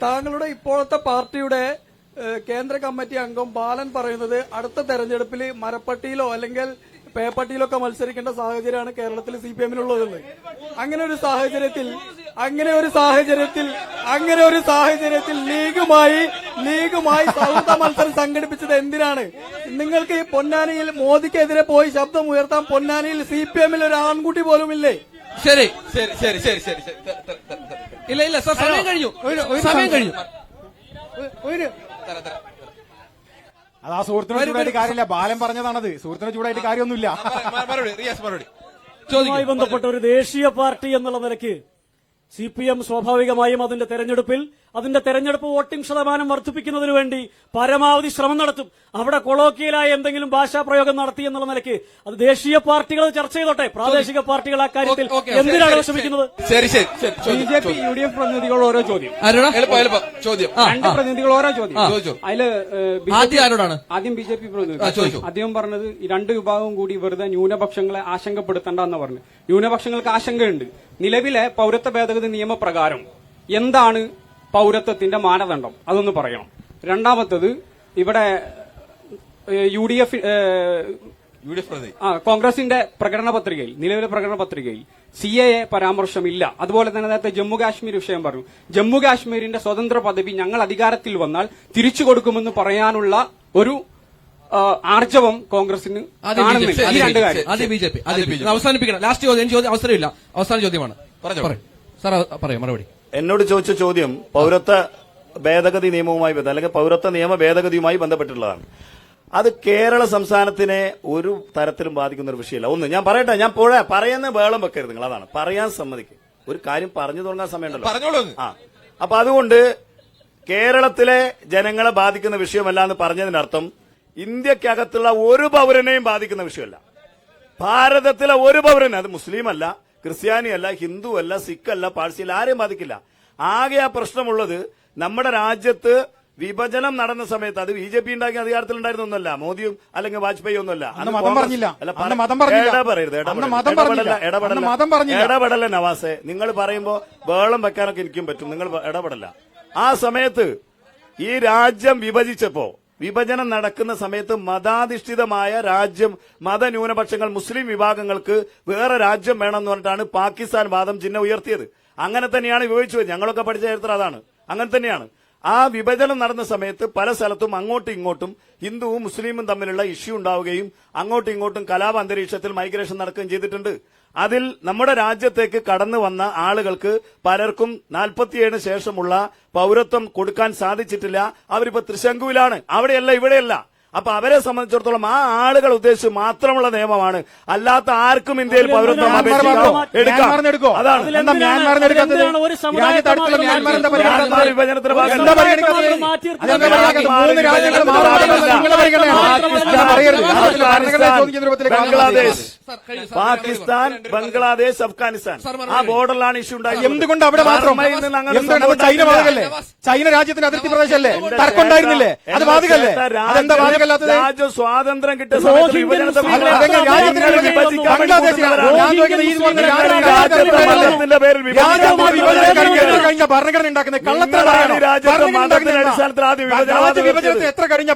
താങ്കളുടെ ഇപ്പോഴത്തെ പാർട്ടിയുടെ കേന്ദ്ര കമ്മിറ്റി അംഗം ബാലൻ പറയുന്നത് അടുത്ത തെരഞ്ഞെടുപ്പിൽ മരപ്പട്ടിയിലോ അല്ലെങ്കിൽ പേപ്പട്ടിയിലൊക്കെ മത്സരിക്കേണ്ട സാഹചര്യമാണ് കേരളത്തിൽ സി പി എമ്മിനുള്ളതെന്ന്. അങ്ങനെ ഒരു സാഹചര്യത്തിൽ അങ്ങനെ ഒരു സാഹചര്യത്തിൽ അങ്ങനെ ഒരു സാഹചര്യത്തിൽ ലീഗുമായി ലീഗുമായി സൗഹൃദ മത്സരം സംഘടിപ്പിച്ചത് എന്തിനാണ്? നിങ്ങൾക്ക് പൊന്നാനിയിൽ മോദിക്കെതിരെ പോയി ശബ്ദം ഉയർത്താൻ പൊന്നാനിയിൽ സി പി എമ്മിൽ ഒരു ആൺകുട്ടി പോലും ഇല്ലേ ശരി. ശരി ശരി ശരി ഇല്ല ഇല്ല സാർ സമയം കഴിഞ്ഞു. സമയം കഴിഞ്ഞു. ഒരു തരാം, തരാം. അത് ആ സുഹൃത്തിനോട് ചൂടായിട്ട് കാര്യമില്ല. ബാലൻ പറഞ്ഞതാണത്. സുഹൃത്തിനോട് ചൂടായിട്ട് കാര്യമൊന്നുമില്ല. മ- മ- മറുപടി റിയാസ് മറുപടി. ചോദിക്കും. ഇതുമായി ബന്ധപ്പെട്ട ഒരു ദേശീയ പാർട്ടി എന്നുള്ള നിലയ്ക്ക് സി പി എം സ്വാഭാവികമായും അതിന്റെ തെരഞ്ഞെടുപ്പിൽ അതിന്റെ തെരഞ്ഞെടുപ്പ് വോട്ടിംഗ് ശതമാനം വർദ്ധിപ്പിക്കുന്നതിനു വേണ്ടി പരമാവധി ശ്രമം നടത്തും. അവിടെ കൊളോക്കിയലായ എന്തെങ്കിലും ഭാഷാ പ്രയോഗം നടത്തി എന്നുള്ള നിലയ്ക്ക് അത് ദേശീയ പാർട്ടികൾ ചർച്ച ചെയ്തോട്ടെ? പ്രാദേശിക പാർട്ടികൾ ആ കാര്യത്തിൽ എന്തിനാണ് ശ്രമിക്കുന്നത് ശരി. ശരി B J P U D F പ്രതിനിധികൾ ഓരോ ചോദ്യം. രണ്ട് പ്രതിനിധികൾ ഓരോ ചോദ്യം. അതിൽ ആദ്യം ആരോടാണ്? ആദ്യം ബി ജെ പി പ്രതിനിധി. അദ്ദേഹം പറഞ്ഞത് ഈ രണ്ട് വിഭാഗവും കൂടി വെറുതെ ന്യൂനപക്ഷങ്ങളെ ആശങ്കപ്പെടുത്തണ്ട എന്ന് പറഞ്ഞു ന്യൂനപക്ഷങ്ങൾക്ക് ആശങ്കയുണ്ട്. നിലവിലെ പൗരത്വ ഭേദഗതി നിയമപ്രകാരം എന്താണ് പൗരത്വത്തിന്റെ മാനദണ്ഡം. അതൊന്ന് പറയണം. രണ്ടാമത്തത് ഇവിടെ U D F U D F ആ കോൺഗ്രസിന്റെ പ്രകടന പത്രികയിൽ നിലവിലെ പ്രകടന പത്രികയിൽ സി എ എ പരാമർശമില്ല. അതുപോലെ തന്നെ നേരത്തെ ജമ്മു കാശ്മീർ വിഷയം പറഞ്ഞു. ജമ്മു കാശ്മീരിന്റെ സ്വതന്ത്ര പദവി ഞങ്ങൾ അധികാരത്തിൽ വന്നാൽ തിരിച്ചു കൊടുക്കുമെന്ന് പറയാനുള്ള ഒരു ആർജവം കോൺഗ്രസിന്. അവസാനിപ്പിക്കണം. ലാസ്റ്റ് ചോദ്യം എനിക്ക് ചോദ്യം അവസരമില്ല. അവസാന ചോദ്യമാണ്. പറയാം. പറയൂ സാർ പറയൂ മറുപടി. എന്നോട് ചോദിച്ച ചോദ്യം പൗരത്വ ഭേദഗതി നിയമവുമായി ബന്ധം അല്ലെങ്കിൽ പൗരത്വ നിയമ ഭേദഗതിയുമായി ബന്ധപ്പെട്ടിട്ടുള്ളതാണ്. അത് കേരള സംസ്ഥാനത്തിനെ ഒരു തരത്തിലും ബാധിക്കുന്ന ഒരു വിഷയമല്ല. ഒന്ന് ഞാൻ പറയട്ടെ ഞാൻ പുഴ പറയുന്ന വേളം വെക്കരുത് നിങ്ങൾ അതാണ്. പറയാൻ സമ്മതിക്കും. ഒരു കാര്യം പറഞ്ഞു തുടങ്ങാൻ സമയമുണ്ടല്ലോ. ആ അപ്പൊ അതുകൊണ്ട് കേരളത്തിലെ ജനങ്ങളെ ബാധിക്കുന്ന വിഷയമല്ല എന്ന് പറഞ്ഞതിനർത്ഥം ഇന്ത്യക്കകത്തുള്ള ഒരു പൗരനെയും ബാധിക്കുന്ന വിഷയമല്ല. ഭാരതത്തിലെ ഒരു പൗരൻ അത് മുസ്ലിം അല്ല ക്രിസ്ത്യാനി അല്ല ഹിന്ദു അല്ല സിഖ് അല്ല പാഴ്സി അല്ല ആരെയും ബാധിക്കില്ല. ആകെ ആ പ്രശ്നമുള്ളത് നമ്മുടെ രാജ്യത്ത് വിഭജനം നടന്ന സമയത്ത് അത് ബി ജെ പി ഉണ്ടാക്കിയ അധികാരത്തിലുണ്ടായിരുന്ന ഒന്നല്ല. മോദിയും അല്ലെങ്കിൽ വാജ്പേയി ഒന്നുമല്ല പറഞ്ഞില്ല. ഇടപെടല്ല നവാസെ. നിങ്ങൾ പറയുമ്പോ വേളം വെക്കാനൊക്കെ എനിക്കും പറ്റും. നിങ്ങൾ ഇടപെടല ആ സമയത്ത് ഈ രാജ്യം വിഭജിച്ചപ്പോ വിഭജനം നടക്കുന്ന സമയത്ത് മതാധിഷ്ഠിതമായ രാജ്യം മതന്യൂനപക്ഷങ്ങൾ മുസ്ലിം വിഭാഗങ്ങൾക്ക് വേറെ രാജ്യം വേണമെന്ന് പറഞ്ഞിട്ടാണ് പാകിസ്ഥാൻ വാദം ചിഹ്നം ഉയർത്തിയത്. അങ്ങനെ തന്നെയാണ് വിഭജിച്ചത്. ഞങ്ങളൊക്കെ പഠിച്ച ചരിത്രം അതാണ്. അങ്ങനെ തന്നെയാണ്. ആ വിഭജനം നടന്ന സമയത്ത് പല സ്ഥലത്തും അങ്ങോട്ടും ഇങ്ങോട്ടും ഹിന്ദുവും മുസ്ലിമും തമ്മിലുള്ള ഇഷ്യൂ ഉണ്ടാവുകയും അങ്ങോട്ടും ഇങ്ങോട്ടും കലാപ അന്തരീക്ഷത്തിൽ മൈഗ്രേഷൻ നടക്കുകയും ചെയ്തിട്ടുണ്ട്. അതിൽ നമ്മുടെ രാജ്യത്തേക്ക് കടന്നു വന്ന ആളുകൾക്ക് പലർക്കും നാൽപ്പത്തിയേഴിന് ശേഷമുള്ള പൗരത്വം കൊടുക്കാൻ സാധിച്ചിട്ടില്ല. അവരിപ്പോ തൃശങ്കുവിലാണ്. അവിടെയല്ല ഇവിടെയല്ല. അപ്പൊ അവരെ സംബന്ധിച്ചിടത്തോളം ആ ആളുകൾ ഉദ്ദേശിച്ച് മാത്രമുള്ള നിയമമാണ്. അല്ലാത്ത ആർക്കും ഇന്ത്യയിൽ പൗരത്വം? അതാണ്. വിഭജനത്തിന്റെ ഭാഗം ബംഗ്ലാദേശ് പാകിസ്ഥാൻ ബംഗ്ലാദേശ് അഫ്ഗാനിസ്ഥാൻ. ആ ബോർഡറിലാണ് ഇഷ്യൂ ഉണ്ടായത്. എന്തുകൊണ്ട് അവിടെ മാത്രം? ചൈന ബാധകല്ലേ ചൈന രാജ്യത്തിന്റെ അതിർത്തി പ്രദേശമല്ലേ തർക്കം ഉണ്ടായിരുന്നില്ലേ? അത് ബാധകല്ലേ അതെന്താ ബാധകല്ലാത്തത് രാജ്യം സ്വാതന്ത്ര്യം കിട്ടിയ കഴിഞ്ഞ ഭരണഘടന ഉണ്ടാക്കുന്ന കള്ളത്തരം ഈ പറയണം. രാജ്യത്തെ വിഭജനത്തെ എത്ര കഴിഞ്ഞ